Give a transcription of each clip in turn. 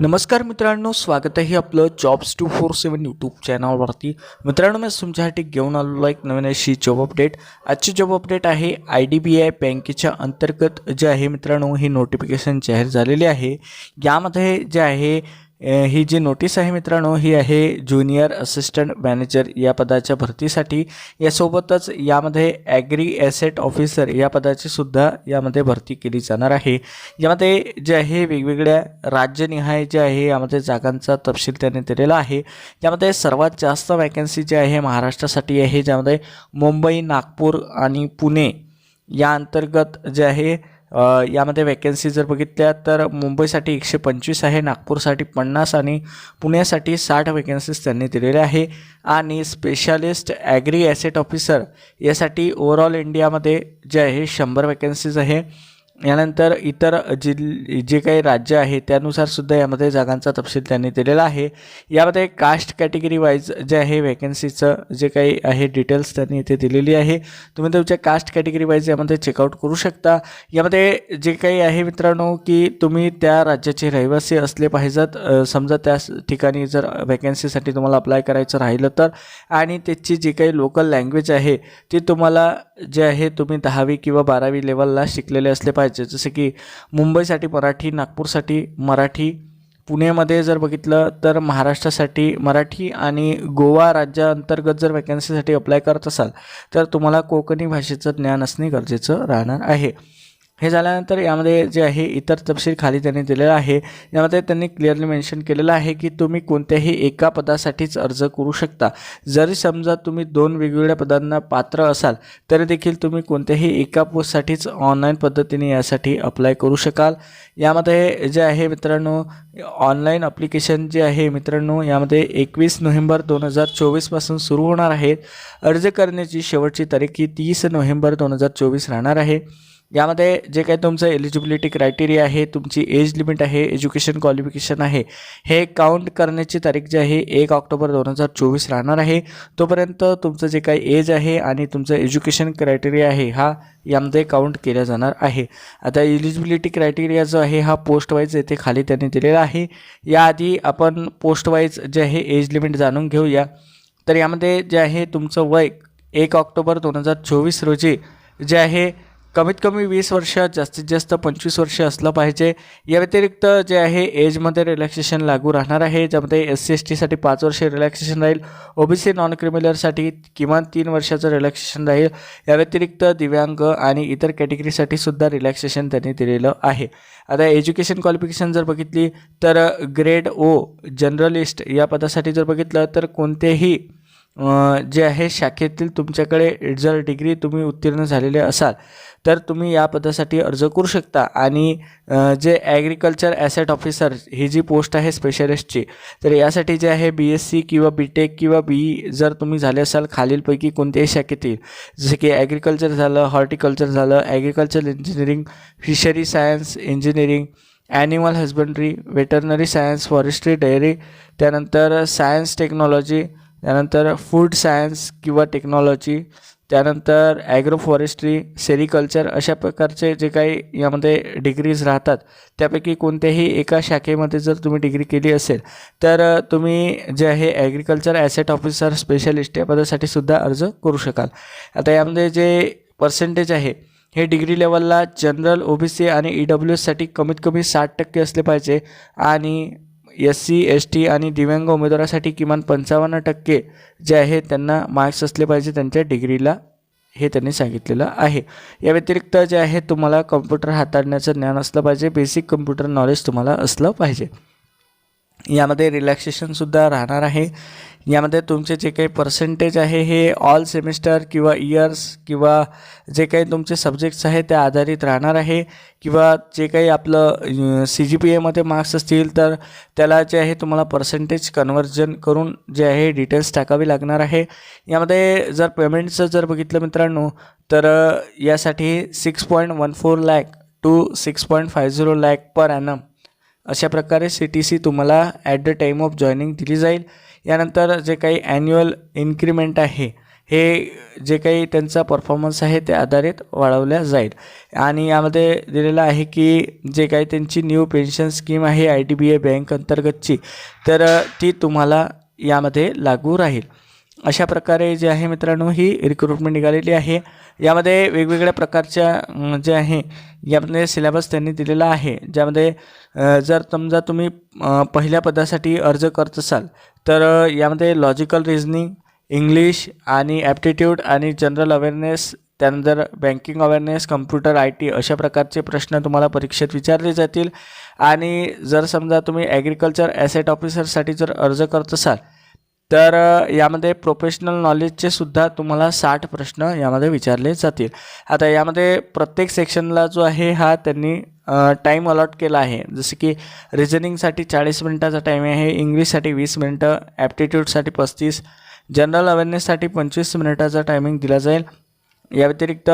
नमस्कार मित्रांनो स्वागत आहे आपलं jobs two four seven YouTube चॅनलवरती मित्रांनो मी तुमच्यासाठी घेऊन आलेलो एक नवीन अशी जॉब अपडेट आजची जॉब अपडेट आहे आय डी बी आय बँकेच्या अंतर्गत जे आहे मित्रांनो ही नोटिफिकेशन जाहीर झालेली आहे. यामध्ये जे आहे ही जी नोटीस आहे मित्रांनो ही आहे ज्युनियर असिस्टंट मॅनेजर या पदाच्या भरतीसाठी. यासोबतच यामध्ये ॲग्री ॲसेट ऑफिसर या पदाची सुद्धा यामध्ये भरती केली जाणार आहे. यामध्ये जे आहे वेगवेगळ्या राज्यनिहाय जे आहे यामध्ये जागांचा तपशील त्यांनी दिलेला आहे. यामध्ये सर्वात जास्त वॅकन्सी जी आहे महाराष्ट्रासाठी आहे ज्यामध्ये मुंबई नागपूर आणि पुणे या अंतर्गत जे आहे यामध्ये वॅकन्सी जर बघितल्या तर मुंबईसाठी एकशे पंचवीस आहे नागपूरसाठी पन्नास आणि पुण्यासाठी साठ वॅकन्सीज त्यांनी दिलेल्या आहे. आणि स्पेशालिस्ट ॲग्री ॲसेट ऑफिसर यासाठी ओव्हरऑल इंडियामध्ये जे आहे शंभर वॅकन्सीज आहे. यानंतर इतर जिल जे काही राज्य आहे त्यानुसार सुद्धा यामध्ये जागांचा तपशील त्यांनी दिलेला आहे. यामध्ये कास्ट कॅटेगरी वाईज जे आहे वॅकन्सीचं जे काही आहे डिटेल्स त्यांनी इथे दिलेली आहे. तुम्ही तुमच्या कास्ट कॅटेगरी वाईज यामध्ये चेकआउट करू शकता. यामध्ये जे काही आहे मित्रांनो की तुम्ही त्या राज्याचे रहिवासी असले पाहिजेत. समजा त्या ठिकाणी जर वॅकन्सीसाठी तुम्हाला अप्लाय करायचं राहिलं तर. आणि त्याची जी काही लोकल लँग्वेज आहे ती तुम्हाला जे आहे तुम्ही दहावी किंवा बारावी लेवलला शिकलेले असले पाहिजे जसे की मुंबईसाठी मराठी नागपूरसाठी मराठी पुण्यामध्ये जर बघितलं तर महाराष्ट्रासाठी मराठी आणि गोवा राज्याअंतर्गत जर वॅकन्सीसाठी अप्लाय करत असाल तर तुम्हाला कोकणी भाषेचं ज्ञान असणे गरजेचं राहणार आहे. हे झाल्यानंतर यामध्ये जे आहे इतर तपशील खाली त्यांनी दिलेला आहे. यामध्ये त्यांनी क्लिअरली मेन्शन केलेलं आहे की तुम्ही कोणत्याही एका पदासाठीच अर्ज करू शकता. जरी समजा तुम्ही दोन वेगवेगळ्या पदांना पात्र असाल तरी देखील तुम्ही कोणत्याही एका पोस्टसाठीच ऑनलाईन पद्धतीने यासाठी अप्लाय करू शकाल. यामध्ये जे आहे मित्रांनो ऑनलाईन अप्लिकेशन जे आहे मित्रांनो यामध्ये एकवीस नोव्हेंबर दोन हजार चोवीसपासून सुरू होणार आहेत अर्ज करण्याची शेवटची तारीख ही तीस नोव्हेंबर दोन हजार चोवीस राहणार आहे. यामध्ये जे काही तुमचं एलिजिबिलिटी क्रायटेरिया आहे तुमची एज लिमिट आहे एज्युकेशन क्वालिफिकेशन आहे हे काउंट करण्याची तारीख जी आहे एक ऑक्टोबर दोन हजार चोवीस राहणार आहे. तोपर्यंत तुमचं जे काही एज आहे आणि तुमचं एज्युकेशन क्रायटेरिया आहे हा यामध्ये काउंट केला जाणार आहे. आता एलिजिबिलिटी क्रायटेरिया जो आहे हा पोस्ट वाईज येथे खाली त्यांनी दिलेला आहे. याआधी आपण पोस्ट वाईज जे आहे एज लिमिट जाणून घेऊया. तर यामध्ये जे आहे तुमचं वय एक ऑक्टोबर दोन हजार चोवीस रोजी जे आहे कमीत कमी वीस वर्ष जास्तीत जास्त पंचवीस वर्ष असलं पाहिजे. या व्यतिरिक्त जे आहे एजमध्ये रिलॅक्सेशन लागू राहणार आहे. ज्यामध्ये एस सी एस टीसाठी पाच वर्ष रिलॅक्सेशन राहील. ओ बी सी नॉन क्रिमिनलसाठी किमान तीन वर्षाचं रिलॅक्सेशन राहील. या व्यतिरिक्त दिव्यांग आणि इतर कॅटेगरीसाठी सुद्धा रिलॅक्सेशन त्यांनी दिलेलं आहे. आता एज्युकेशन क्वालिफिकेशन जर बघितली तर ग्रेड ओ जनरलिस्ट या पदासाठी जर बघितलं तर कोणतेही जे आहे शाखेतील तुमच्याकडे जर डिग्री तुम्ही उत्तीर्ण झालेले असाल तर तुम्ही या पदासाठी अर्ज करू शकता. आणि जे ॲग्रिकल्चर ॲसेट ऑफिसर ही जी पोस्ट आहे स्पेशलिस्टची तर यासाठी जे आहे बी एस सी किंवा बी टेक किंवा बी ई जर तुम्ही झाले असाल खालीलपैकी कोणत्याही शाखेतील जसे की ॲग्रिकल्चर झालं हॉर्टिकल्चर झालं agriculture engineering fishery science engineering animal husbandry veterinary science forestry dairy त्यानंतर सायन्स टेक्नॉलॉजी त्यानंतर फूड सायन्स किंवा टेक्नॉलॉजी त्यानंतर ॲग्रो फॉरेस्ट्री सेरिकल्चर अशा प्रकारचे जे काही यामध्ये डिग्रीज राहतात त्यापैकी कोणत्याही एका शाखेमध्ये जर तुम्ही डिग्री केली असेल तर तुम्ही जे आहे ॲग्रिकल्चर ॲसेट ऑफिसर स्पेशलिस्ट या पदासाठी सुद्धा अर्ज करू शकाल. आता यामध्ये जे पर्सेंटेज आहे हे डिग्री लेवलला जनरल ओ बी सी आणि ई डब्ल्यू एससाठी कमीत कमी साठ टक्के असले पाहिजे आणि एस सी एस टी आणि दिव्यांग उमेदवारासाठी किमान पंचावन्न टक्के जे आहे त्यांना मार्क्स असले पाहिजे त्यांच्या डिग्रीला हे त्यांनी सांगितलेलं आहे. या व्यतिरिक्त जे आहे तुम्हाला कम्प्युटर हाताळण्याचं ज्ञान असलं पाहिजे बेसिक कम्प्युटर नॉलेज तुम्हाला असलं पाहिजे. यामध्ये रिलॅक्सेशनसुद्धा राहणार आहे. यामध्ये तुमचे जे काही पर्सेंटेज आहे हे ऑल सेमिस्टर किंवा इयर्स किंवा जे काही तुमचे सब्जेक्ट्स आहे त्या आधारित राहणार आहे. किंवा जे काही आपलं सी जी पी एमध्ये मार्क्स असतील तर त्याला जे आहे तुम्हाला पर्सेंटेज कन्वर्जन करून जे आहे डिटेल्स टाकावी लागणार आहे. यामध्ये जर पेमेंटचं जर बघितलं मित्रांनो तर यासाठी six point one four lakh two six point five zero lakh per annum अशा प्रकारे सी टी सी तुम्हाला at the time of joining दिली जाईल. यानंतर जे काही ॲन्युअल इन्क्रीमेंट आहे हे जे काही त्यांचा परफॉर्मन्स आहे ते आधारित वाढवल्या जाईल. आणि यामध्ये दिलेलं आहे की जे काही त्यांची न्यू पेन्शन स्कीम आहे I D B I bank अंतर्गतची तर ती तुम्हाला यामध्ये लागू राहील. अशा प्रकारे जे आहे मित्रांनो ही रिक्रुटमेंट निघालेली आहे. यामध्ये वेगवेगळ्या प्रकारच्या जे आहे यामध्ये सिलेबस त्यांनी दिलेला आहे. ज्यामध्ये जर समजा तुम्ही पहिल्या पदासाठी अर्ज करत असाल तर यामध्ये लॉजिकल रिझनिंग इंग्लिश आणि ॲप्टिट्यूड आणि जनरल अवेअरनेस त्यानंतर banking awareness computer I T अशा प्रकारचे प्रश्न तुम्हाला परीक्षेत विचारले जातील. आणि जर समजा तुम्ही ॲग्रिकल्चर ॲसेट ऑफिसरसाठी जर अर्ज करत असाल तर यामध्ये प्रोफेशनल नॉलेजचे सुद्धा तुम्हाला साठ प्रश्न यामध्ये विचारले जातील. आता यामध्ये प्रत्येक सेक्शनला जो आहे हा त्यांनी टाईम अलॉट केला आहे. जसं की रिझनिंगसाठी चाळीस मिनटाचा टाईम आहे इंग्लिशसाठी वीस मिनटं ॲप्टिट्यूडसाठी पस्तीस जनरल अवेअरनेससाठी पंचवीस मिनिटाचा टायमिंग दिला जाईल. या व्यतिरिक्त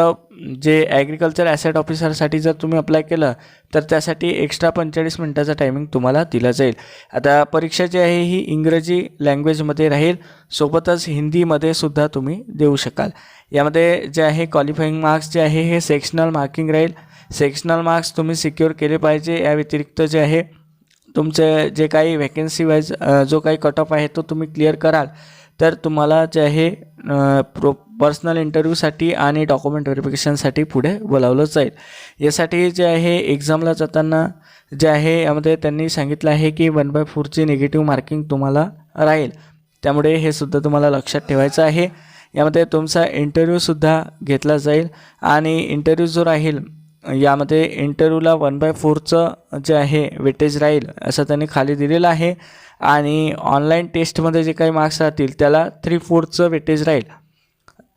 जे ॲग्रिकल्चर ॲसेट ऑफिसरसाठी जर तुम्ही अप्लाय केलं तर त्यासाठी एक्स्ट्रा पंचेचाळीस मिनटाचा टायमिंग तुम्हाला दिला जाईल. आता परीक्षा जी आहे ही इंग्रजी लँग्वेजमध्ये राहील. सोबतच हिंदीमध्ये सुद्धा तुम्ही देऊ शकाल. यामध्ये जे आहे क्वालिफाईंग मार्क्स जे आहे हे सेक्शनल मार्किंग राहील. सेक्शनल मार्क्स तुम्ही सिक्युअर केले पाहिजे. या व्यतिरिक्त जे आहे तुमचे जे काही व्हॅकन्सी वाईज जो काही कट ऑफ आहे तो तुम्ही क्लिअर कराल. तर तुम्हाला जे आहे प्रो पर्सनल इंटरव्ह्यूसाठी आणि डॉक्युमेंट व्हेरिफिकेशनसाठी पुढे बोलावलं जाईल. यासाठी जे आहे एक्झामला जाताना जे आहे यामध्ये त्यांनी सांगितलं आहे की वन बाय फोरची निगेटिव्ह मार्किंग तुम्हाला राहील. त्यामुळे हे सुद्धा तुम्हाला लक्षात ठेवायचं आहे. यामध्ये तुमचा इंटरव्ह्यूसुद्धा घेतला जाईल आणि इंटरव्ह्यू जो राहील यामध्ये इंटरव्ह्यूला वन बाय फोरचं जे आहे वेटेज राहील असं त्यांनी खाली दिलेलं आहे. आणि ऑनलाईन टेस्टमध्ये जे काही मार्क्स राहतील त्याला थ्री फोर्थचं वेटेज राहील.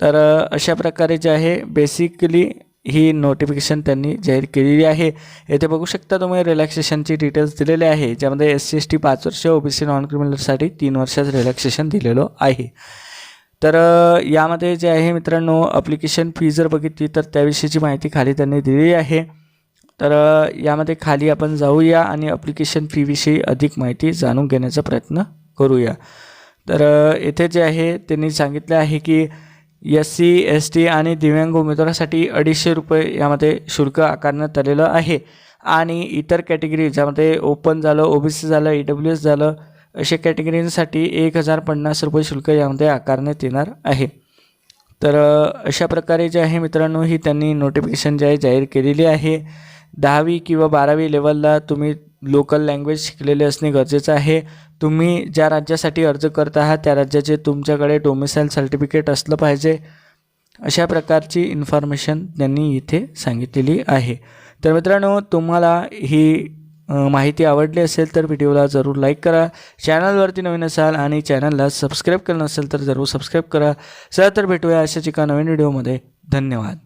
तर अशा प्रकारे जे आहे बेसिकली ही नोटिफिकेशन त्यांनी जाहीर केलेली आहे. येथे बघू शकता तुम्ही रिलॅक्सेशनची डिटेल्स दिलेले आहे ज्यामध्ये एस सी एस टी पाच वर्ष ओ बी सी नॉन क्रिमिनलसाठी तीन वर्षाचं रिलॅक्सेशन दिलेलं आहे. तर यामध्ये जे आहे मित्रांनो अप्लिकेशन फी जर बघितली तर त्याविषयीची माहिती खाली त्यांनी दिलेली आहे. तर यामध्ये खाली आपण जाऊया आणि अप्लिकेशन फीविषयी अधिक माहिती जाणून घेण्याचा प्रयत्न करूया. तर येथे जे आहे त्यांनी सांगितले आहे की एस सी एस टी आणि दिव्यांग उमेदवारासाठी अडीचशे रुपये यामध्ये शुल्क आकारण्यात आलेलं आहे. आणि इतर कॅटेगरी ज्यामध्ये ओपन झालं ओ बी सी झालं ई डब्ल्यू एस झालं अशा कॅटेगरींसाठी एक हजार पन्नास रुपये शुल्क यामध्ये आकारण्यात येणार आहे. तर अशा प्रकारे जे आहे मित्रांनो ही त्यांनी नोटिफिकेशन जे आहे जाहीर केलेली आहे. दहावी किंवा बारावी लेवलला तुम्ही लोकल लँग्वेज शिकलेले असणे गरजेचं आहे. तुम्ही ज्या राज्यासाठी अर्ज करत आहात त्या राज्याचे तुमच्याकडे डोमिसाईल सर्टिफिकेट असलं पाहिजे. अशा प्रकारची इन्फॉर्मेशन त्यांनी इथे सांगितलेली आहे. तर मित्रांनो तुम्हाला ही माहिती आवडली असेल तर व्हिडिओला जरूर लाईक करा. चॅनलवरती नवीन असाल आणि चॅनलला सबस्क्राईब केलं नसेल तर जरूर सबस्क्राईब करा. चला तर भेटूया अशाच एका नवीन व्हिडिओमध्ये धन्यवाद.